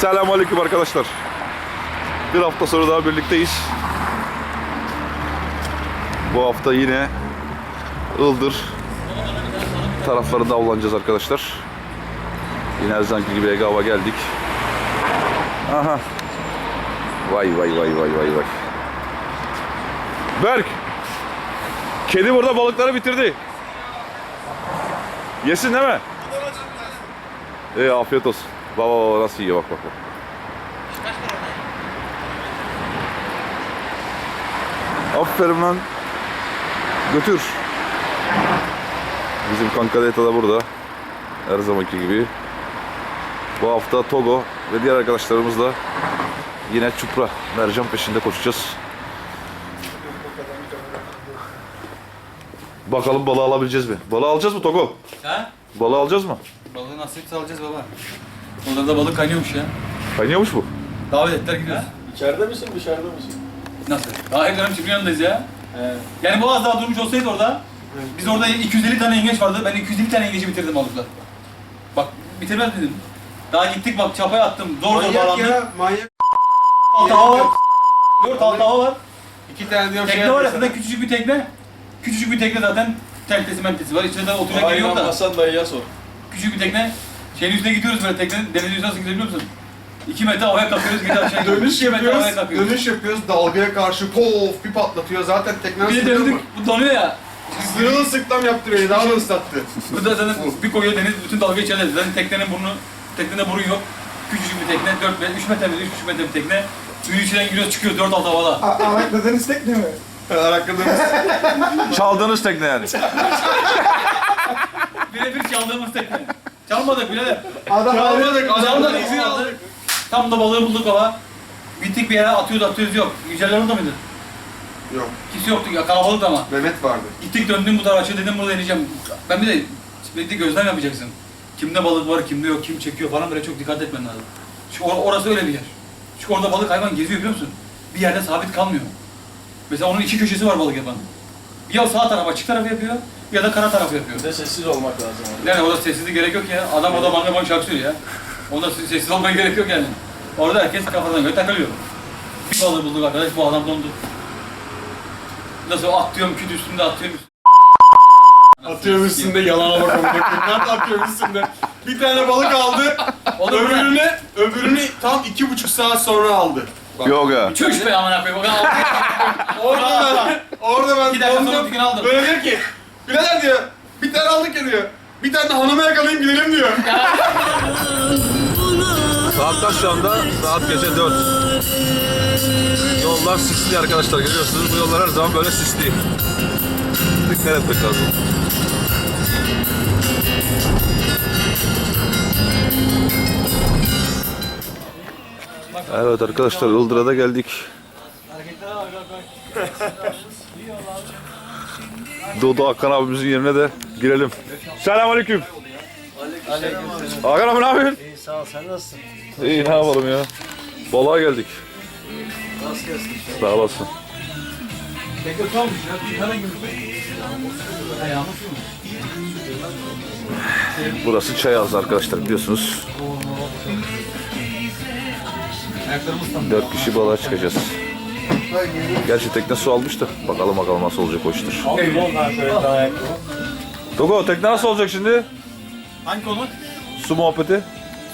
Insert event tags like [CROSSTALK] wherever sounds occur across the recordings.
Selamünaleyküm arkadaşlar. Bir hafta sonra daha birlikteyiz. Bu hafta yine Ildır taraflarında avlanacağız arkadaşlar. Yine her zamanki gibi Ege Hava geldik. Aha. Vay vay vay vay vay vay. Berk. Kedi burada balıkları bitirdi. Yesin değil mi? İyi afiyet olsun. Baba baba nasıl yiyor bak bak bak. Aferin lan. Götür. Bizim kanka Deta da burada. Her zamanki gibi. Bu hafta Togo ve diğer arkadaşlarımızla yine çupra, mercan peşinde koşacağız. Bakalım balığı alabileceğiz mi? Balığı alacağız mı Togo? Ha? Balığı alacağız mı? Balığı nasip alacağız baba. Orada da balık kaynıyormuş ya. Kaynıyormuş bu. Davet ettiler gidiyoruz. İçeride misin dışarıda mısın? Nasıl? Daha her dönem çiftliğin yanındayız ya. Yani Boğaz daha durmuş olsaydı orada, biz orada 250 tane yengeç vardı. Ben 250 tane yengeci bitirdim balıkla. Bak bitirmez dedim. Daha gittik bak çapaya attım. Zor zor Manyak bağlandım. ya manyak. Alt hava var. Dört alt hava var. İki tane diyorum Tekne var ya zaten küçücük bir tekne. Küçücük bir tekne zaten teltesi mentesi var. İçinde de oturacak yeri yok da. Aynen dayıya sor. Küçük bir tekne. Şeyin üstüne gidiyoruz böyle teknenin denizin üstüne nasıl gidiyor biliyor musun? 2 metre havaya kalkıyoruz geri aşağı gidiyoruz. Dönüş İki metre yapıyoruz, havaya kalkıyoruz. dönüş yapıyoruz, dalgaya karşı pof bir patlatıyor. Zaten teknen Bir de sırılır döndük, bu donuyor ya. Sırılsıklam yaptırıyor, daha da ıslattı. Bu da zaten bir koyuyor deniz, bütün dalga içeride. Zaten teknenin burnu, teknede burun yok. Küçücük bir tekne, 4 metre, 3 metre, 3,5 metre bir tekne. Suyun içinden giriyoruz, çıkıyoruz 4 alt havada. Arakladığınız tekne mi? Arakladığımız Çaldığınız tekne yani. Birebir çaldığımız tekne. Çalmadık birader. Adam almadık, adamdan Çalmadık, izin aldık. Tam da balığı bulduk hava. Gittik bir yere atıyoruz atıyoruz yok. Yüceller orada mıydı? Yok, Kimse yoktu ya kalabalık ama. Mehmet vardı. Gittik döndüm bu tarafa dedim burada ineceğim. Ben bir de de gözlem yapacaksın. Kimde balık var, kimde yok, kim çekiyor falan böyle çok dikkat etmen lazım. Çünkü or- orası öyle bir yer. Çünkü orada balık hayvan geziyor biliyor musun? Bir yerde sabit kalmıyor. Mesela onun iki köşesi var balık yapan. Ya sağ taraf açık tarafı yapıyor ya da kara tarafı yapıyor. Bir de sessiz olmak lazım. Yani orada sessizlik gerek yok ya. Adam orada manga manga şarkı söylüyor ya. Onda ses- sessiz olmaya gerek yok yani. Orada herkes kafadan göre takılıyor. Bir balığı bulduk arkadaş bu adam dondu. Nasıl atıyorum küt üstünde atıyorum. Atıyorum üstünde yalana bak onu bakayım. Nerede atıyorum üstünde? Bir tane balık aldı, Oğlum öbürünü, öbürünü tam iki buçuk saat sonra aldı. Bak. Yok ya. Çüş be amına koyayım. Bakalım. Orada ben, orada ben İki dakika sonra dondum. aldım. Böyle diyor ki, birader diyor, bir tane aldık ya diyor. Bir tane de hanıma yakalayayım gidelim diyor. [LAUGHS] Saat kaç şu anda? Saat gece 4. Yollar sisli arkadaşlar görüyorsunuz. Bu yollar her zaman böyle sisli. Dikkat etmek lazım. Evet arkadaşlar Ildır'a da geldik. [LAUGHS] Dodo Hakan abimizin yerine de girelim. Selamünaleyküm. Hakan abi ne yapıyorsun? İyi sağ ol sen nasılsın? İyi ne yapalım ya. Balığa geldik. Nasıl gelsin? Sağ olasın. Tekrar kalmış ya. Bir? Burası arkadaşlar biliyorsunuz. Dört kişi balığa çıkacağız. Gerçi tekne su almış da bakalım bakalım nasıl olacak o iştir. Togo tekne nasıl olacak şimdi? Hangi konu? Su muhabbeti.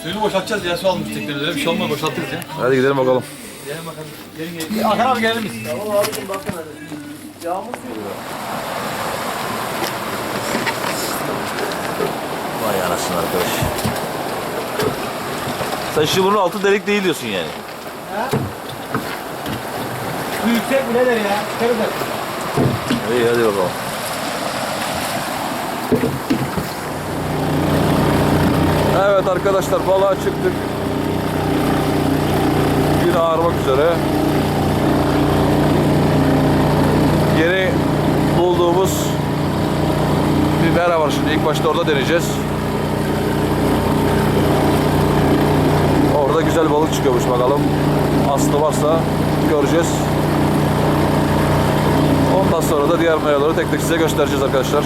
Suyunu boşaltacağız ya su almış tekneleri. Bir şey olmaz boşaltırız ya. Hadi gidelim bakalım. Gelin bakalım. Gelin gelin. Hakan abi gelir misin? Tamam abicim bakın hadi. Yağmur suyu. Vay anasını arkadaş. Sen şimdi bunun altı delik değil diyorsun yani. Su yüksek birader ya. Çıkarız. İyi hadi bakalım. Evet arkadaşlar balığa çıktık. Gün ağarmak üzere. Yeni bulduğumuz bir mera var şimdi. İlk başta orada deneyeceğiz. Orada güzel balık çıkıyormuş bakalım. Aslı varsa göreceğiz. Ondan sonra da diğer mayaları tek tek size göstereceğiz arkadaşlar.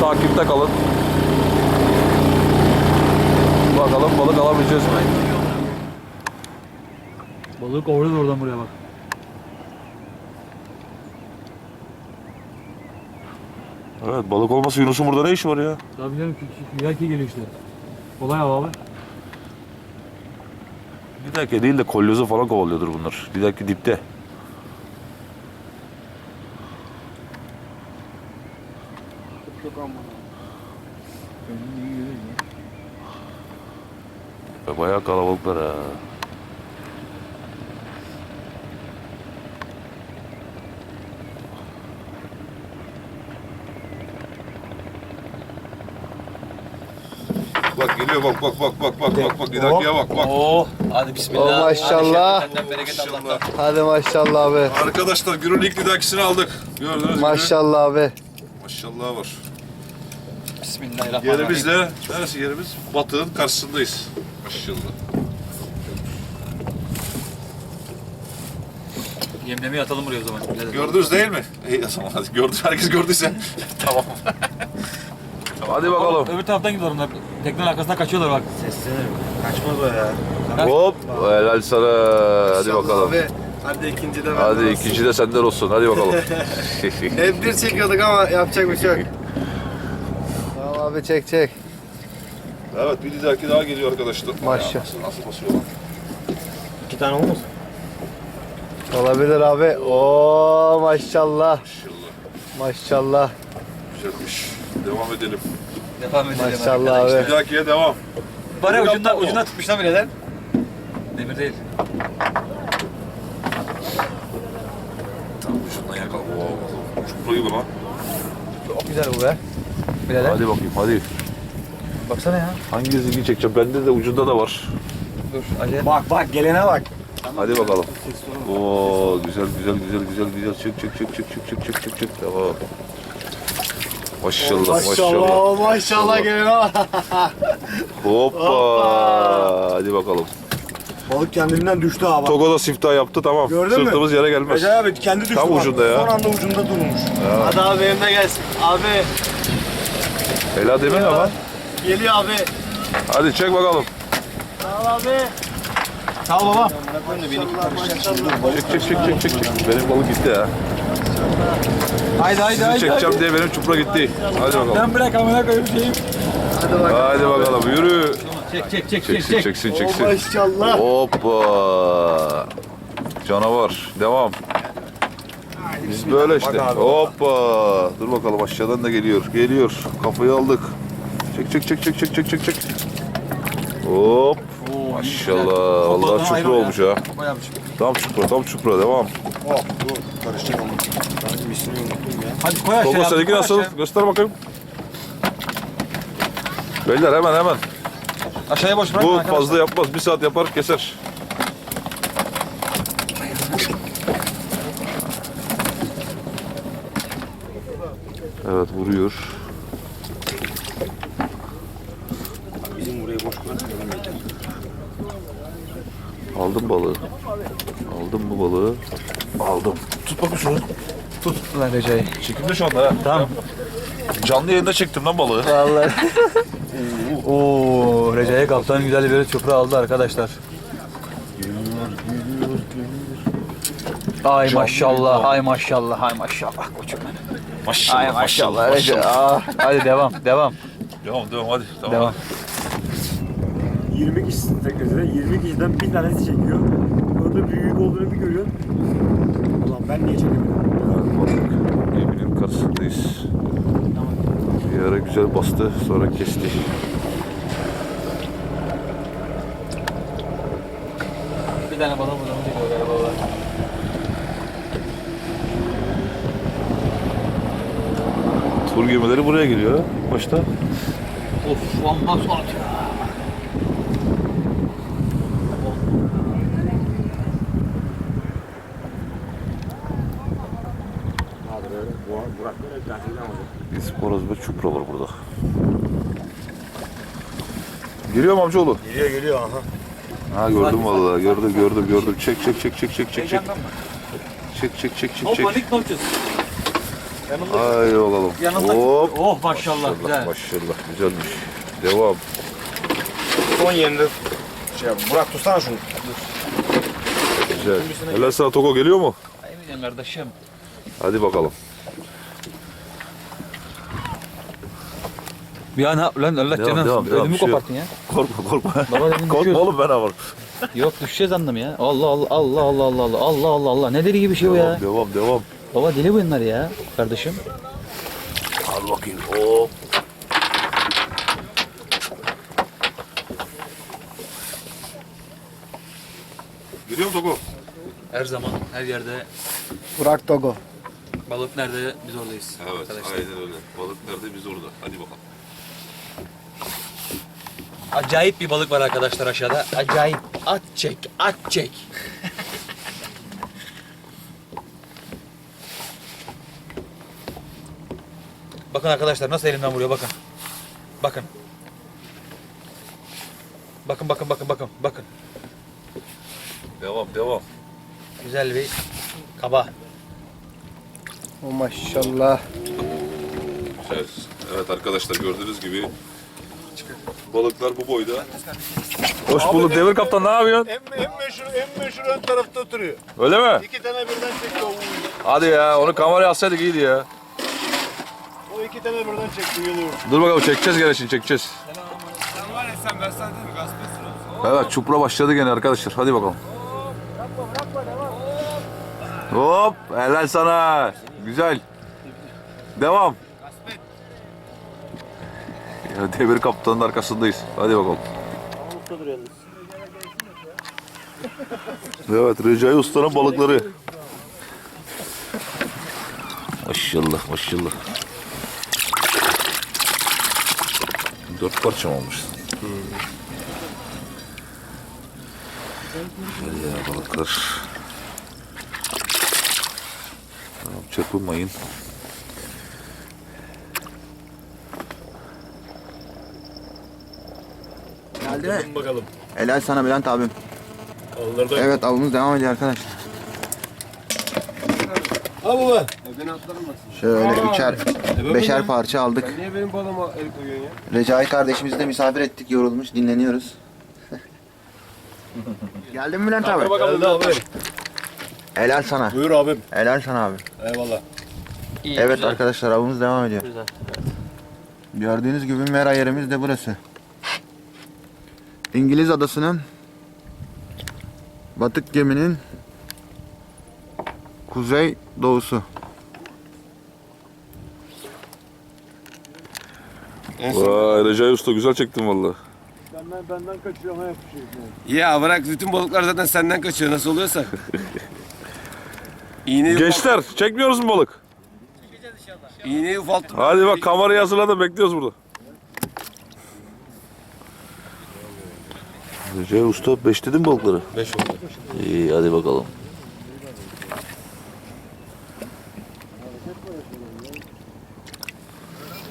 Takipte kalın. Bakalım balık alabileceğiz mi? Balığı kovalıyor oradan buraya bak. Evet balık olmasa Yunus'un burada ne işi var ya? Tabii canım Yelki geliyor işte. Kolay abi abi. Bir dakika değil de kolyozu falan kovalıyordur bunlar. Bir dakika dipte. Çok aman. Ve Bayağı kalabalıklar ha. Bak geliyor bak bak bak bak bak bak bak Lidaki'ye bak bak. Oo, hadi bismillah. Oh, maşallah. Hadi şerefenden bereket Allah'tan. Maşallah. Hadi maşallah abi. Arkadaşlar Gürül ilk Lidaki'sini aldık. Gördünüz mü? Maşallah abi. Maşallah var. Bismillahirrahmanirrahim. Yerimiz de, neresi yerimiz? Batığın karşısındayız. Maşallah. Yemlemeyi atalım buraya o zaman. Birader. Gördünüz değil mi? İyi o zaman hadi gördü, herkes gördüyse. [LAUGHS] tamam. hadi bakalım. Öbür taraftan gidiyorlar onlar. Teknenin arkasından kaçıyorlar bak. Seslenirim. Kaçmaz o ya. Hop, helal sana. Hadi bakalım. Abi. Hadi ikinci de Hadi ikinci de senden olsun. Hadi bakalım. [LAUGHS] [LAUGHS] Hep bir çekiyorduk ama yapacak bir şey yok. Abi çek çek. evet bir lidaki daha geliyor arkadaşlar. Maşallah. Nasıl, nasıl basıyor lan? İki tane olmaz Olabilir abi. Oo maşallah. Maşallah. Maşallah. Güzelmiş. Devam edelim. Devam edelim. Maşallah arkadaşlar. abi. Lidaki'ye devam. Bari ucundan, o. ucundan tutmuş lan birader. Demir değil. Tam ucundan yakal. Oo, çupra gibi lan. Çok güzel bu be. Birader. Hadi bakayım hadi. Baksana ya. Hangi zilgi çekeceğim? Bende de ucunda da var. Dur acele. Bak bak gelene bak. Hadi bakalım. Oo güzel güzel güzel güzel güzel çık çık çık çık çık çık çık çık çık tamam. Maşallah maşallah. Maşallah maşallah gelene bak. Hoppa. Hadi bakalım. Balık kendiliğinden düştü abi. Togo da siftah yaptı tamam. Gördün mü? Sırtımız yere gelmez. Recep abi kendi düştü. Tam bak. ucunda ya. Son anda ucunda durmuş. Hadi abi benim de gelsin. Abi Helal demin ama. geliyor abi. Hadi çek bakalım. Sağ ol abi. Sağ ol baba. Çek çek çek çek çek. çek. Benim balık gitti ya. Haydi haydi Sizi haydi. çekeceğim diye benim çupra gitti. Hadi bakalım. Ben bırak amına koyayım şeyim. Hadi bak. Hadi bakalım yürü. Çek çek çek çek Çeksin çek. çeksin Oh, çeksin. maşallah. Hoppa. Canavar. Devam. Biz böyle işte. Hoppa. Dur bakalım aşağıdan da geliyor. Geliyor. Kafayı aldık. Çek çek çek çek çek çek çek çek. Hop. Maşallah. Vallahi çupra olmuş ha. Bayağı bir şey. Tam çupra, tam çupra. Devam. Oh dur karışacak ama. Ben misini unuttum ya. Hadi koy aşağıya. Abi, seninki koy nasıl? aşağıya. Göster bakayım. Beyler hemen hemen. Aşağıya boş bırakma Bu arkadaşlar. fazla yapmaz. Bir saat yapar keser. Evet vuruyor. Bizim burayı boş bırakmayalım. Aldım balığı. Aldım bu balığı. Aldım. Tut bakayım şunu. Tut lan Recai. Çekimde şu anda ha. Tamam. Canlı yayında çektim lan balığı. Vallahi. [LAUGHS] Oo, Recai kaptan güzel bir çupra aldı arkadaşlar. Ay maşallah, ay maşallah, ay maşallah. Maşallah Ay maşallah Recai. Ah, hadi devam, devam, Devam devam hadi. Devam. devam. 20 kişisin teknesinde. 20 kişiden bir tanesi çekiyor. Orada büyük olduğunu bir görüyor. Ulan ben niye çekemedim? Balık geminin karşısındayız. Bir ara güzel bastı sonra kesti. Bir tane bana buradan geliyor galiba. var. Gemileri buraya geliyor başta. Of, amma su atıyor. İsporoz ve çupra var burada. Geliyor mu amcaoğlu? Geliyor geliyor aha. Ha gördüm vallahi gördüm gördüm gördüm. Çek çek çek çek çek çek çek. Çek çek çek çek O çek. panik bakalım. Yanında. Hop. Oh maşallah güzel. Maşallah güzelmiş. Devam. Son yerinde şey yap. Burak tutsana şunu. Güzel. Helal sana Togo geliyor mu? Aynen kardeşim. Hadi bakalım. Ya ne lan Allah Devam, canım. devam, devam. Ödümü Bir şey koparttın ya. Korkma korkma. Baba dedim Korkma düşüyoruz. oğlum ben var. Yok düşeceğiz anladım ya. Allah Allah Allah Allah Allah Allah Allah Allah Allah. Ne deli gibi şey bu ya. Devam devam devam. Baba deli bunlar ya kardeşim. Al bakayım. Hop. Geliyor mu Togo? Her zaman her yerde Burak Togo. balık nerede biz oradayız. Evet aynen öyle. Balık nerede biz orada. Hadi bakalım. Acayip bir balık var arkadaşlar aşağıda. Acayip. At çek, at çek. [LAUGHS] bakın arkadaşlar nasıl elimden vuruyor bakın. Bakın. Bakın bakın bakın bakın bakın. Devam devam. Güzel bir kaba. O maşallah. Evet. Evet arkadaşlar gördüğünüz gibi balıklar bu boyda. Hoş bulduk Demir Kaptan ne yapıyorsun? En, en meşhur en meşhur ön tarafta oturuyor. Öyle mi? İki tane birden çekti o. Hadi ya onu kameraya alsaydık iyiydi ya iki tane buradan çektim yolumu. Dur bakalım çekeceğiz gene şimdi çekeceğiz. Sen var ya sen ben sana dedim gasp etsin. Evet çupra başladı gene arkadaşlar. Hadi bakalım. Hop helal sana. Güzel. Devam. Gasp. Ya demir kaptanın arkasındayız. Hadi bakalım. Evet Recai Usta'nın balıkları. Maşallah maşallah. Dört parça mı olmuş? Güzel ya balıklar. Tamam, çırpınmayın. Geldi mi? Bakalım. Helal sana Bülent abim. Kaldırdı. Evet avımız devam ediyor arkadaşlar. Al baba. Şöyle üçer, beşer parça aldık. Niye benim balama el koyuyorsun ya? Recai kardeşimizi de misafir ettik, yorulmuş, dinleniyoruz. [LAUGHS] Geldin mi Bülent abi? Geldi [LAUGHS] abi. Helal sana. Buyur abim. Helal sana abi. Eyvallah. evet arkadaşlar avımız devam ediyor. Gördüğünüz gibi mera yerimiz de burası. İngiliz adasının batık geminin kuzey doğusu. Vay Recai Usta güzel çektin valla. Benden, benden kaçıyor ama yapışıyor. Ya bırak bütün balıklar zaten senden kaçıyor nasıl oluyorsa. [LAUGHS] İğneyi, Gençler çekmiyoruz mu balık? iğneyi ufalttım. Hadi bak kamerayı hazırladım bekliyoruz burada. Recai Usta beşledin mi balıkları? Beş oldu. İyi hadi bakalım.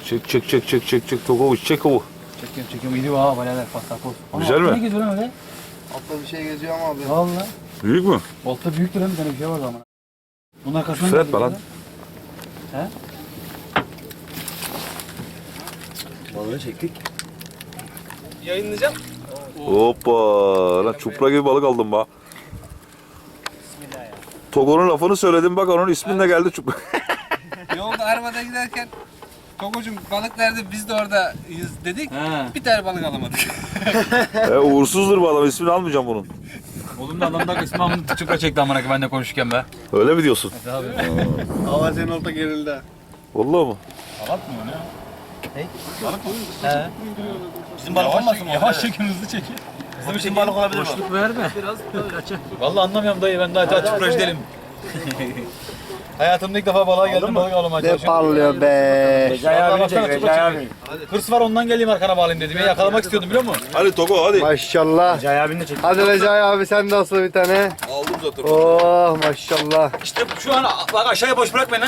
Çek çek çek çek çek çek Tokoviç çek o. Çekiyorum çekiyorum. İyi ha balalar pastapoz. Güzel mi? Ne geziyor lan öyle? Altta bir şey geziyor ama abi. Valla. Büyük mü? Olta büyük duran bir tane bir şey vardı ama. Bunun arkasından Küfür etme lan. He? Balığı çektik. Yayınlayacağım. Hoppa lan çupra gibi balık aldım ba. Togo'nun lafını söyledim bak onun ismin de geldi çupra. [LAUGHS] Yolda arabada giderken Tokocuğum balık nerede biz de oradayız dedik. He. Bir tane balık alamadık. [LAUGHS] e, uğursuzdur bu adam ismini almayacağım bunun. Oğlum da adam da ismi amını çupra çekti amına koyayım ben de konuşurken be. Öyle mi diyorsun? Abi. Hava senin olta gerildi. ha. Vallahi mı? Balık mı o ne? Hey? Balık mı? He. Bizim balık olmasın mı? Yavaş çekin hızlı çekin. Bir çekin. balık olabilir Boşluk verme. Biraz. Vallahi anlamıyorum dayı ben daha daha çupracı değilim. [LAUGHS] Hayatımda ilk defa balığa geldim balık avlamaya Ne çalışıyorum. parlıyor be. Recai abi çek, Recai abi. Hırs var ondan geleyim arkana bağlayayım dedim. Ya yakalamak istiyordum biliyor musun? Hadi Togo hadi. Maşallah. Recai abini de çek. Hadi Recai abi sen de asıl bir tane. Aldım zaten. Oh maşallah. İşte şu an bak aşağıya boş bırak beni.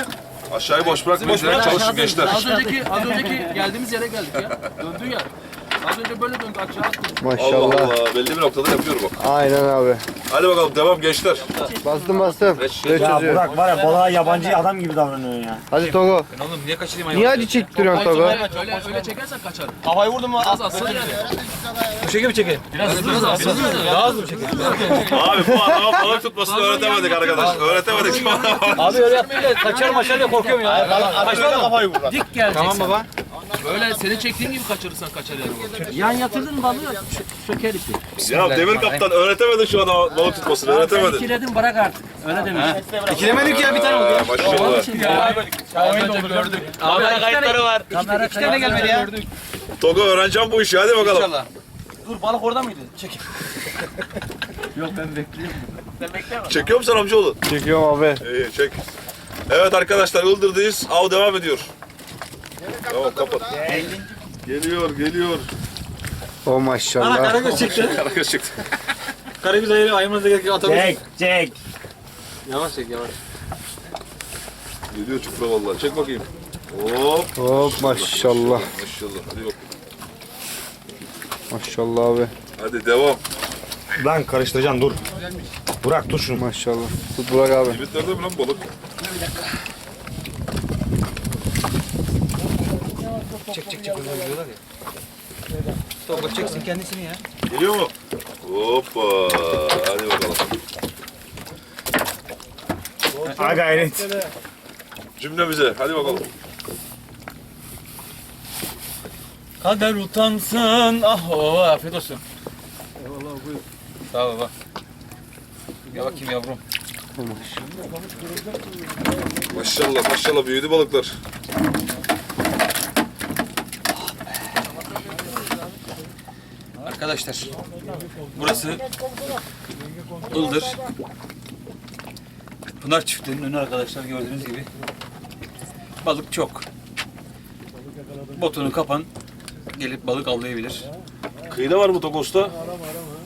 Aşağıyı boş bırakmayın. Boş bırak. Çalışın gençler. Az önceki az önceki geldiğimiz yere geldik ya. Döndü ya. Az önce böyle döndü aşağı attı. Allah Maşallah. Allah. Belli bir noktada yapıyor bak. Aynen abi. Hadi bakalım devam gençler. Bastım bastım. Geç, Geç Ya yazıyor. Burak var ya balığa yabancı adam gibi davranıyorsun ya. Hadi Togo. Ben oğlum niye kaçırayım hayvanı? Niye acı çektiriyorsun Togo? Öyle, öyle çekersen kaçar. Havayı vurdun mu az yani. Bu şekilde mi çekeyim? Biraz hızlı hızlı. Biraz hızlı. Daha hızlı mı çekeyim? Abi bu adama balık tutmasını öğretemedik arkadaş. Öğretemedik. Abi öyle yapmayınca kaçarım aşağı diye korkuyorum ya. Kaçma mı? Dik geleceksin. Tamam baba. Böyle seni çektiğin gibi kaçırırsan kaçar yani. Yan yatırdın balığı söker ipi. ya Demir Kaptan öğretemedin şu adama balık tutmasını. Öğretemedin. İkiledin bırak artık. Öyle demiş. İkilemedik ya bir tane oldu. Maşallah. Ya. Az önce gördük. Abi kayıtları var. Kamera İki tane gelmedi ya. Togo öğreneceğim bu işi. Hadi bakalım. İnşallah. Dur balık orada mıydı? Çek. [LAUGHS] Çekiyor musun amcaoğlu? Çekiyorum abi. İyi çek. Evet arkadaşlar Ildır'dayız. Av devam ediyor. Tamam kapat. Geliyor geliyor. O maşallah. [LAUGHS] Karagöz çıktı. Karagöz çıktı. Karagöz ayırı ayırmanıza gerek yok. Atabiliriz. Çek çek. Yavaş çek yavaş. Geliyor çupra vallahi. Çek bakayım. Hop. Hop maşallah. Maşallah. Hadi bakalım. Maşallah abi. Hadi devam. Lan karıştıracaksın dur. Burak dur şunu. Maşallah. Tut Burak abi. Limitlerde mi lan balık? Çek çek çek. Öyle diyorlar ya. Topla çeksin kendisini ya. Geliyor mu? Hoppa. Hadi bakalım. Ha gayret. Cümlemize. Hadi bakalım. Kader utansın. Ah o afiyet olsun. Eyvallah buyur. Sağ ol baba. Gel bakayım yavrum. Maşallah maşallah büyüdü balıklar. Arkadaşlar burası Ildır. Pınar çiftliğinin önü arkadaşlar gördüğünüz gibi. Balık çok. Botunu kapan gelip balık avlayabilir. Kıyıda var mı Tokos'ta?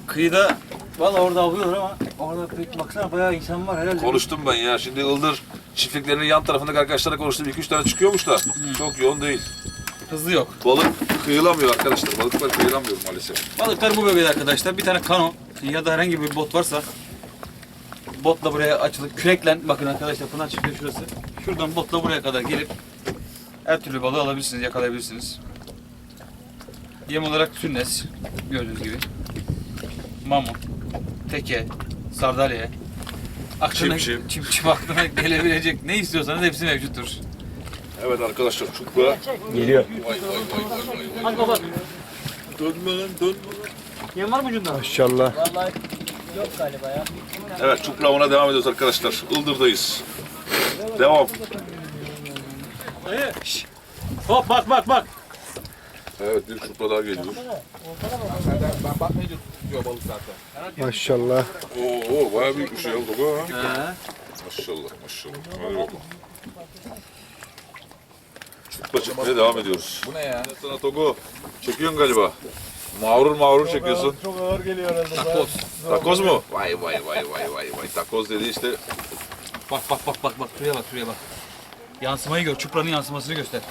Kıyıda valla orada avlıyorlar ama orada pek baksana bayağı insan var herhalde. Konuştum ben ya. Şimdi Ildır çiftliklerinin yan tarafındaki arkadaşlarla konuştum. 2-3 tane çıkıyormuş da. Çok yoğun değil. Hızlı yok. Balık kıyılamıyor arkadaşlar. Balıklar kıyılamıyor maalesef. Balıklar bu bölgede arkadaşlar. Bir tane kano ya da herhangi bir bot varsa botla buraya açılıp kürekle bakın arkadaşlar Pınar çiftliği şurası. Şuradan botla buraya kadar gelip her türlü balığı alabilirsiniz, yakalayabilirsiniz. Yem olarak sünnes gördüğünüz gibi. Mamun, teke, sardalya, aklına, Çim çim. çim çim aklına gelebilecek ne istiyorsanız hepsi mevcuttur. Evet arkadaşlar çupra. Geliyor. Vay vay vay. Hadi baba. Dönme lan dönme. Yem var mı ucunda? Maşallah. Evet çupra avına devam ediyoruz arkadaşlar. Ildır'dayız. Devam. Hop bak bak bak. Evet bir çupra daha geliyor. Maşallah. Oo, oo bayağı büyük bir şey oldu bu ha. He. Maşallah maşallah. Hadi bakalım. Çupra çekmeye devam ediyoruz. Bu ne ya? Sana Togo. Çekiyorsun galiba. Mağrur mağrur çekiyorsun. Çok ağır geliyor herhalde. Takoz. Takoz mu? Vay vay vay vay vay vay. Takoz dedi işte. Bak bak bak bak bak şuraya bak şuraya bak. Yansımayı gör. Çupranın yansımasını göster.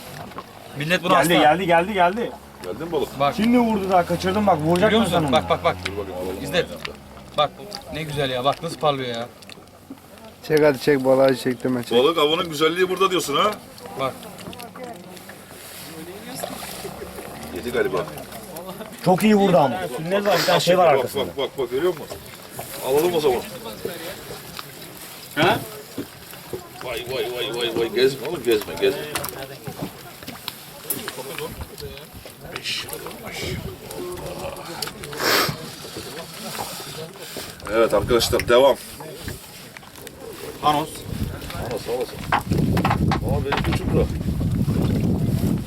Millet bunu Geldi hasta. geldi geldi geldi. Geldi mi balık? Şimdi vurdu daha kaçırdım bak vuracak Görüyor mı sen musun? onu? Bak bak bak. Dur bakayım. İzle. Bak ne güzel ya. Bak nasıl parlıyor ya. Çek hadi çek balığı çek deme çek. Balık avının güzelliği burada diyorsun ha? Bak. Yedi galiba. Çok iyi vurdu ama. Sünnet var bir tane şey var bak, arkasında. Bak bak bak görüyor musun? Alalım o zaman. Ha? Vay vay vay vay vay gezme oğlum gezme gezme. Evet arkadaşlar devam. Anos. Sağ olasın. Aa benim küçük bura.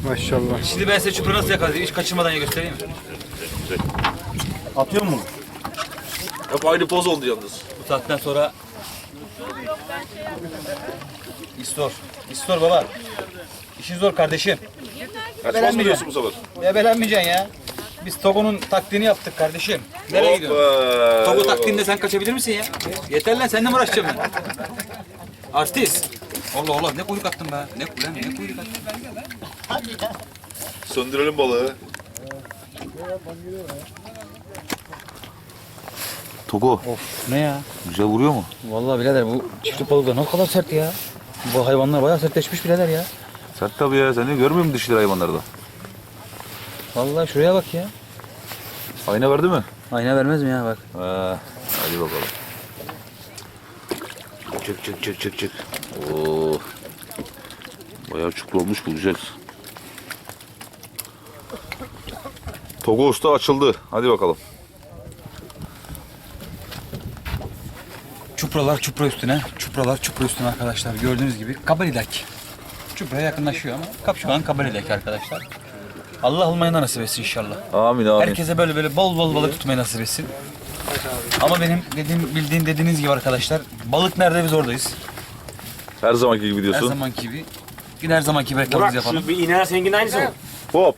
Maşallah. Şimdi ben size çupra nasıl yakalayayım? Hiç kaçırmadan ya göstereyim mi? Atıyor mu? Hep aynı poz oldu yalnız. Bu saatten sonra İstor. İstor baba. İşin zor kardeşim. Kaçmaz mı diyorsun bu sefer? Ebelenmeyeceksin ya. Biz Togo'nun taktiğini yaptık kardeşim. Nereye gidiyorsun? Hoppa. Togo Hadi taktiğinde sen kaçabilir misin ya? Yeter lan seninle mi uğraşacağım ben? Artist. Allah Allah ne kuyruk attın be. Ne, ne kuyruk attın? Söndürelim balığı. Togo Ne ya? güzel vuruyor mu? Vallahi birader bu çiftlik balıklar ne kadar sert ya. Bu hayvanlar bayağı sertleşmiş birader ya. Sert tabii ya. Sen de görmüyor musun dişli hayvanlarda? Vallahi şuraya bak ya. Ayna verdi mi? Ayna vermez mi ya bak. Ha, hadi bakalım. Çık çık çık çık çık. Oo. Bayağı çukur olmuş bu güzel. Togo Usta açıldı. Hadi bakalım. Çupralar çupra üstüne, çupralar çupra üstüne arkadaşlar. Gördüğünüz gibi kabalidek. Çupraya yakınlaşıyor ama kap şu an kabalidek arkadaşlar. Allah almayana nasip etsin inşallah. Amin amin. Herkese böyle böyle bol bol balık tutmayı nasip etsin. Ama benim dediğim bildiğin dediğiniz gibi arkadaşlar balık nerede biz oradayız. Her zamanki gibi Her diyorsun. zamanki gibi. Yine her zamanki gibi reklamımızı yapalım. bir iner seninkinin aynısı mı? Hop.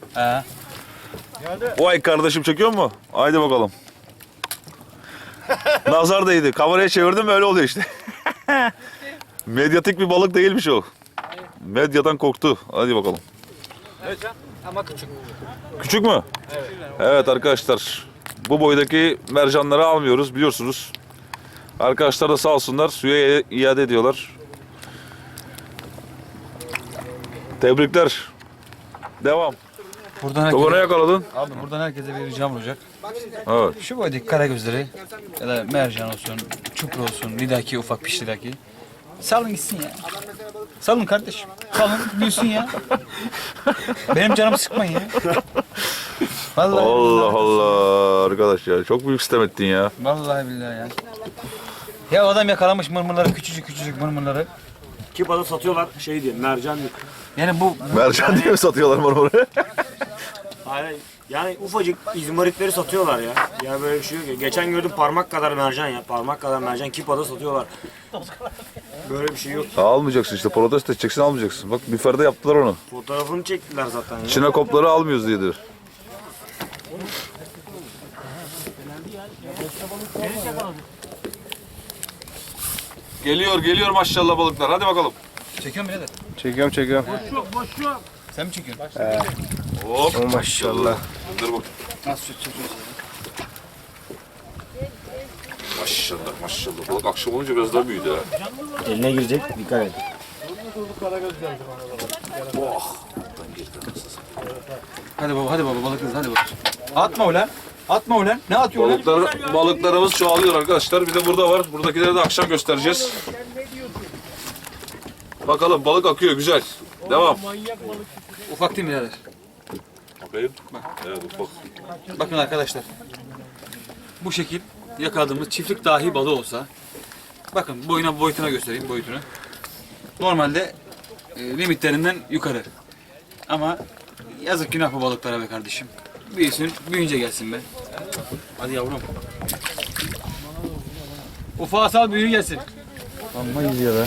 He. Vay kardeşim çekiyor mu? Haydi bakalım. [LAUGHS] Nazar değdi. Kameraya çevirdim öyle oluyor işte. [LAUGHS] Medyatik bir balık değilmiş o. Medyadan korktu. Hadi bakalım. Ama küçük. Küçük mü? Evet. Evet arkadaşlar. Bu boydaki mercanları almıyoruz biliyorsunuz. Arkadaşlar da sağ olsunlar suya iade ediyorlar. Tebrikler. Devam. Buradan Tavana herkese, yakaladın. abi buradan herkese bir ricam olacak. Evet. Şu boydaki karagözleri ya da mercan olsun, çupra olsun, lidaki ufak pişlidaki. Salın gitsin ya. Salın kardeşim. Salın büyüsün ya. Benim canımı sıkmayın ya. Vallahi, Allah Allah arkadaş ya çok büyük sistem ettin ya. vallahi billahi ya. Ya adam yakalamış mırmırları küçücük küçücük mırmırları. Kipa'da satıyorlar şey diye mercan yok. Yani bu Mercan diye mi satıyorlar bana oraya? Hayır, yani ufacık izmaritleri satıyorlar ya. Ya böyle bir şey yok ya. Geçen gördüm parmak kadar mercan ya. Parmak kadar mercan Kipa'da satıyorlar. Böyle bir şey yok. almayacaksın işte protesto edeceksin almayacaksın. Bak büferde yaptılar onu. Fotoğrafını çektiler zaten ya. Çin'e kopları almıyoruz diyedir. Geliyor geliyor maşallah balıklar hadi bakalım. çekiyor mu birader? Çekiyorum çekiyorum. Sen mi çekiyorsun? Hop Maşallah. Dur bak. Nasıl çekiyorsun? Maşallah maşallah. Balık akşam olunca biraz daha büyüdü ha. Eline girecek dikkat et. Hadi baba hadi baba balık hızlı hadi baba. Atma ulan. Atma ulan. Ne atıyor ulan? Balıklar, balıklarımız çoğalıyor arkadaşlar. Bir de burada var. Buradakileri de akşam göstereceğiz. Bakalım balık akıyor güzel. Devam. Ufak değil mi birader? Bakayım. Evet ufak. Bakın arkadaşlar. Bu şekil yakaladığımız çiftlik dahi balığı olsa bakın boyuna boyutuna göstereyim boyutunu. Normalde e, limitlerinden yukarı. Ama yazık günah bu balıklara be kardeşim. Büyüsün, büyüyünce gelsin be. Hadi yavrum. Ufağa sal büyüğü gelsin. Amma gidiyor be.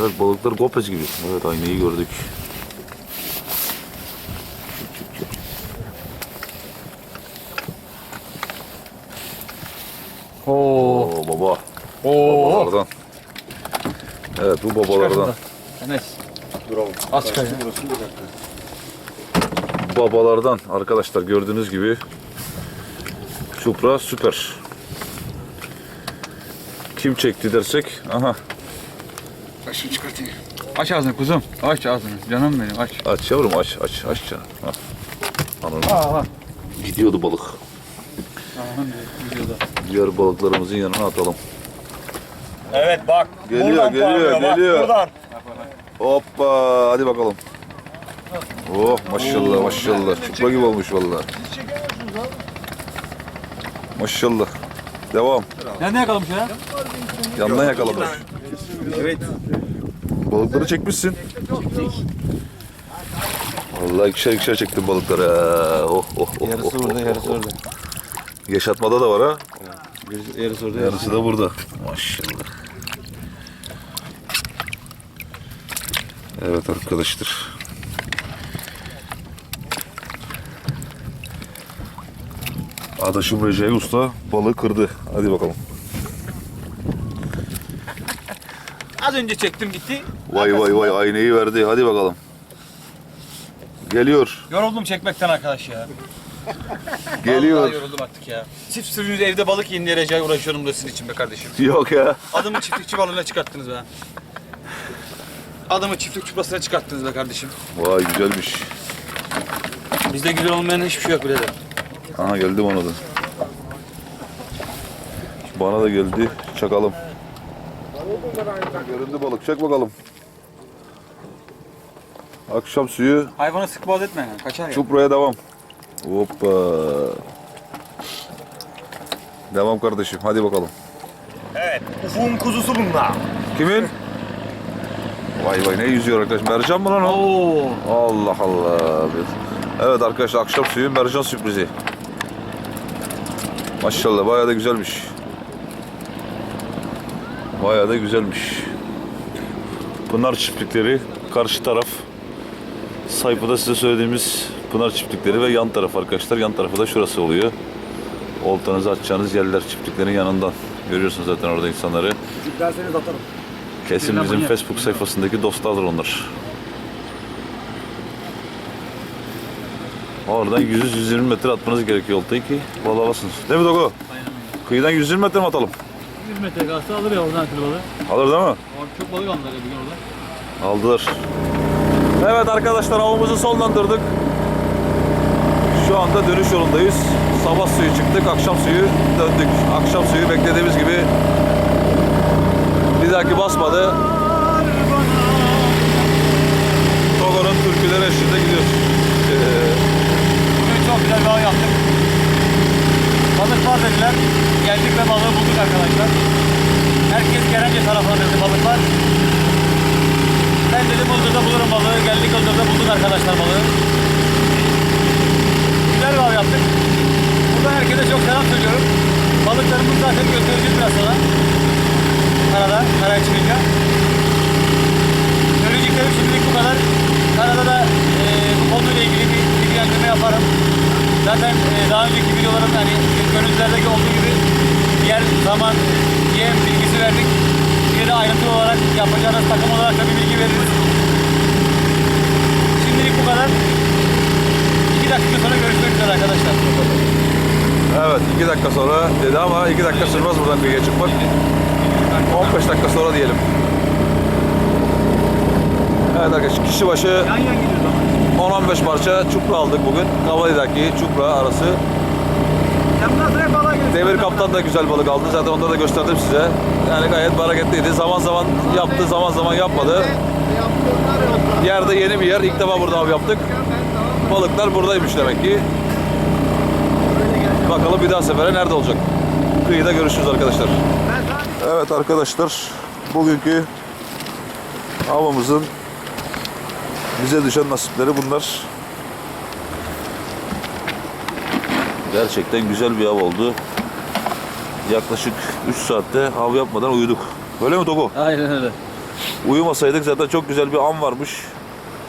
Evet balıklar gopez gibi. Evet aynayı gördük. Oo baba. Babalardan. Evet bu babalardan. Enes. Az çıkar ya. Babalardan arkadaşlar gördüğünüz gibi. Supra süper. Kim çekti dersek. Aha Bak şunu çıkartayım. Aç ağzını kuzum. Aç ağzını. Canım benim aç. aç yavrum aç aç aç canım. Ha. Anladım. Gidiyordu balık. Diğer balıklarımızın yanına atalım. Evet bak. Geliyor, buradan geliyor, parlıyor, bak, geliyor. Buradan. Hoppa hadi bakalım. Oh maşallah maşallah. Çupra gibi olmuş vallahi. Maşallah. Devam. Nerede yakalamış ya? Yandan yakalamış. Evet. Balıkları çekmişsin. Vallahi ikişer ikişer çektim balıkları. ha. Oh oh oh. Yarısı oh, burada oh, yarısı oh. orada. Yaşatmada da var ha. Yarısı orada Yarısı da burada. Maşallah. Evet arkadaşlar. Adaşım Recai Usta balığı kırdı. Hadi bakalım. Az önce çektim gitti. Vay vay vay aynayı verdi. Hadi bakalım. Geliyor. Yoruldum çekmekten arkadaş ya. Vallahi Geliyor. yoruldum artık ya. Çift sürünüz evde balık yiyin diye Recai uğraşıyorum da sizin için be kardeşim. Yok ya. Adımı çiftlikçi balığına çıkarttınız be. Adımı çiftlik çuprasına çıkarttınız be kardeşim. Vay güzelmiş. Bizde güzel olmayan hiçbir şey yok birader. Aha geldi bana da. Bana da geldi. Çakalım. Göründü balık. Çek bakalım. Akşam suyu Hayvana sık boğaz etme yani. Kaçar ya. Çupra'ya devam. Hoppa. Devam kardeşim. Hadi bakalım. Ufuk'un kuzusu bunlar. Kimin? Vay vay ne yüzüyor arkadaş? Mercan mı lan o? Oo. Allah Allah. Evet arkadaşlar akşam suyu mercan sürprizi. Maşallah bayağı da güzelmiş. Bayağı da güzelmiş. Pınar çiftlikleri karşı taraf. Sayfada size söylediğimiz Pınar çiftlikleri ve yan taraf arkadaşlar. Yan tarafı da şurası oluyor. Oltanızı atacağınız yerler çiftliklerin yanından. Görüyorsunuz zaten orada insanları. Derseniz atarım. Kesin bizim Facebook sayfasındaki dostlardır onlar. Oradan 100-120 metre atmanız gerekiyor oltayı ki balığı alasınız. Değil mi Dogo? Kıyıdan 120 metre mi atalım? 100 metre kalsa alır ya oradan kıl balığı. Alır değil mi? Orada çok balık aldılar ya bugün orada. Aldılar. Evet arkadaşlar avımızı sonlandırdık. Şu anda dönüş yolundayız. Sabah suyu çıktık, akşam suyu döndük. Akşam suyu beklediğimiz gibi bir dahaki basmadı. Togo'nun türküleri eşliğinde gidiyoruz. Bir av yaptık. Balık var dediler. Geldik ve balığı bulduk arkadaşlar. Herkes Gerence tarafına dedi balık var. Ben dedim Iğdır'da bulurum balığı. Geldik Iğdır'da bulduk arkadaşlar balığı. Güzel bir av yaptık. Buradan herkese çok selam söylüyorum. Balıklarımızı zaten göstereceğiz biraz sonra. Karada, karaya çıkınca. Söyleyeceklerim şimdilik bu kadar. Karada da e, bu konuyla ilgili bir yaparım. Zaten e, daha önceki videoların hani görüntülerdeki olduğu gibi yer, zaman, yem bilgisi verdik. Bir de ayrıntılı olarak yapacağınız takım olarak da bir bilgi veririz. Şimdilik bu kadar. İki dakika sonra görüşmek üzere arkadaşlar. evet 2 dakika sonra dedi ama 2 dakika sürmez buradan kıyıya çıkmak. 15 dakika sonra diyelim. Evet arkadaşlar kişi başı Yan yan gidiyoruz ama. 10-15 parça çupra aldık bugün. Kavali'deki çupra arası. Demir Kaptan da güzel balık aldı. Zaten onları da gösterdim size. Yani gayet bereketliydi. Zaman zaman yaptı, zaman zaman yapmadı. Yerde yeni bir yer. İlk defa burada av yaptık. Balıklar buradaymış demek ki. Bakalım bir daha sefere nerede olacak? Kıyıda görüşürüz arkadaşlar. Evet arkadaşlar. Bugünkü avımızın bize düşen nasipleri bunlar. Gerçekten güzel bir av oldu. Yaklaşık 3 saatte av yapmadan uyuduk. Öyle mi Togo? Aynen öyle. Uyumasaydık zaten çok güzel bir an varmış.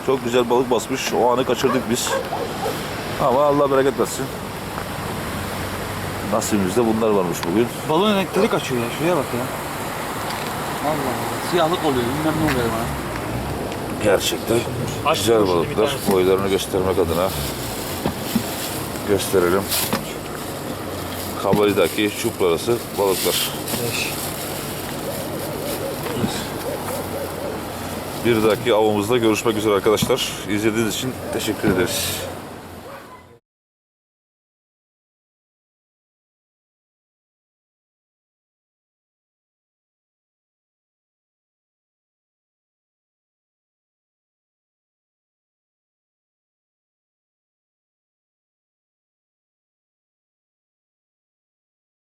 Çok güzel balık basmış. O anı kaçırdık biz. Ama Allah bereket versin. Nasibimizde bunlar varmış bugün. Balığın renkleri kaçıyor ya. Şuraya bak ya. Allah Allah. Siyahlık oluyor. Bilmem ne oluyor bana. Gerçekten güzel balıklar. Boylarını göstermek adına gösterelim. Kabali'deki çuprarası balıklar. Bir dahaki avımızda görüşmek üzere arkadaşlar. İzlediğiniz için teşekkür ederiz.